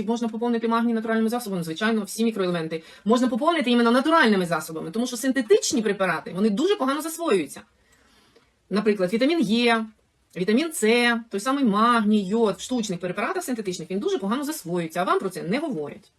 Чи можна поповнити магній натуральними засобами? Звичайно, всі мікроелементи. Можна поповнити іменно натуральними засобами, тому що синтетичні препарати вони дуже погано засвоюються. Наприклад, вітамін Е, вітамін С, той самий магній, йод в штучних препаратах синтетичних він дуже погано засвоюється, а вам про це не говорять.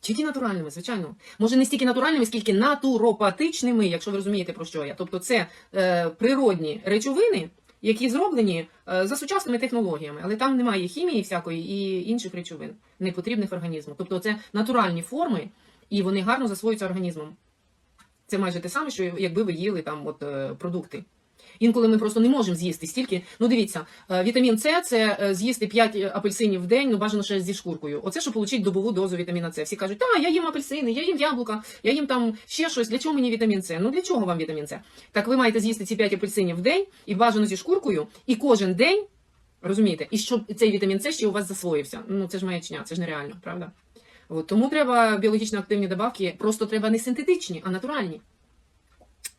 Тільки натуральними, звичайно. Може, не стільки натуральними, скільки натуропатичними, якщо ви розумієте, про що я. Тобто, це е, природні речовини, які зроблені е, за сучасними технологіями, але там немає хімії всякої і інших речовин, непотрібних організму. Тобто, це натуральні форми, і вони гарно засвоюються організмом. Це майже те саме, що якби ви їли там от, е, продукти. Інколи ми просто не можемо з'їсти стільки. Ну, дивіться, е, вітамін С це е, з'їсти 5 апельсинів в день, ну бажано ще зі шкуркою. Оце щоб отримати добову дозу вітаміна С. Всі кажуть, та я їм апельсини, я їм яблука, я їм там ще щось. Для чого мені вітамін С? Ну для чого вам вітамін С? Так ви маєте з'їсти ці 5 апельсинів в день і бажано зі шкуркою, і кожен день, розумієте, і щоб цей вітамін С ще у вас засвоївся. Ну це ж маячня, це ж нереально, правда? От, тому треба біологічно активні добавки, просто треба не синтетичні, а натуральні.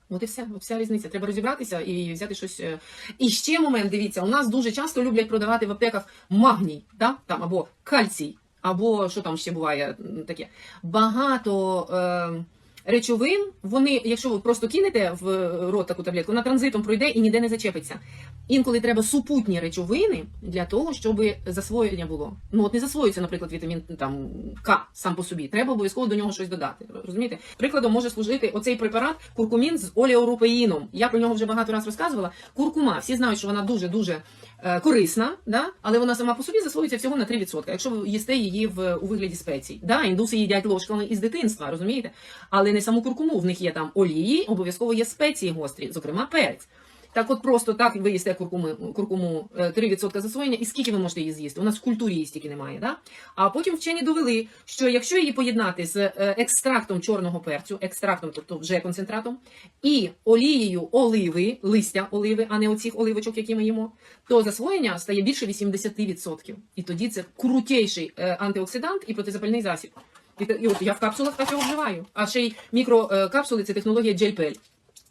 От і все, от вся різниця. Треба розібратися і взяти щось. е. І ще момент, дивіться, у нас дуже часто люблять продавати в аптеках магній, да? там, або кальцій, або що там ще буває таке. Багато е, речовин, вони, якщо ви просто кинете в рот таку таблетку, вона транзитом пройде і ніде не зачепиться. Інколи треба супутні речовини для того, щоб засвоєння було. Ну от не засвоюється, наприклад, вітамін там К сам по собі. Треба обов'язково до нього щось додати. Розумієте? Прикладом може служити оцей препарат куркумін з олеорупеїном. Я про нього вже багато разів розказувала. Куркума, всі знають, що вона дуже дуже е, корисна, да? але вона сама по собі засвоюється всього на 3%, якщо ви їсте її в у вигляді спецій. Да, індуси їдять ложками із дитинства, розумієте? Але не саму куркуму. В них є там олії, обов'язково є спеції гострі, зокрема перець. Так от просто так ви їсте куркуми, куркуму е, 3% засвоєння, і скільки ви можете її з'їсти? У нас в культурі її стільки немає. Да? А потім вчені довели, що якщо її поєднати з е, екстрактом чорного перцю, екстрактом, тобто вже концентратом, і олією оливи, листя оливи, а не оцих оливочок, які ми їмо, то засвоєння стає більше 80%. І тоді це крутейший е, антиоксидант і протизапальний засіб. І, от я в капсулах так його вживаю. А ще й мікрокапсули це технологія джельпель.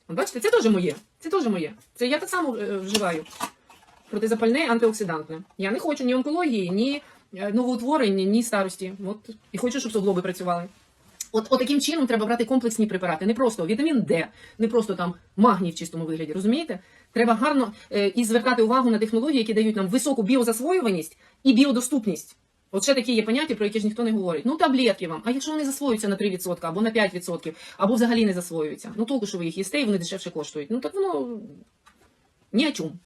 Бачите, це теж моє. Це теж моє. Це я так само е, вживаю. Протизапальне, антиоксидантне. Я не хочу ні онкології, ні е, новоутворень, ні старості. От і хочу, щоб суглоби працювали. От, от таким чином треба брати комплексні препарати, не просто вітамін Д, не просто там магній в чистому вигляді. Розумієте? Треба гарно е, і звертати увагу на технології, які дають нам високу біозасвоюваність і біодоступність. От ще такі є поняття, про які ж ніхто не говорить. Ну, таблетки вам. А якщо вони засвоюються на 3% або на 5%, або взагалі не засвоюються, ну толку, що ви їх їсте, і вони дешевше коштують. Ну так воно ні о чому.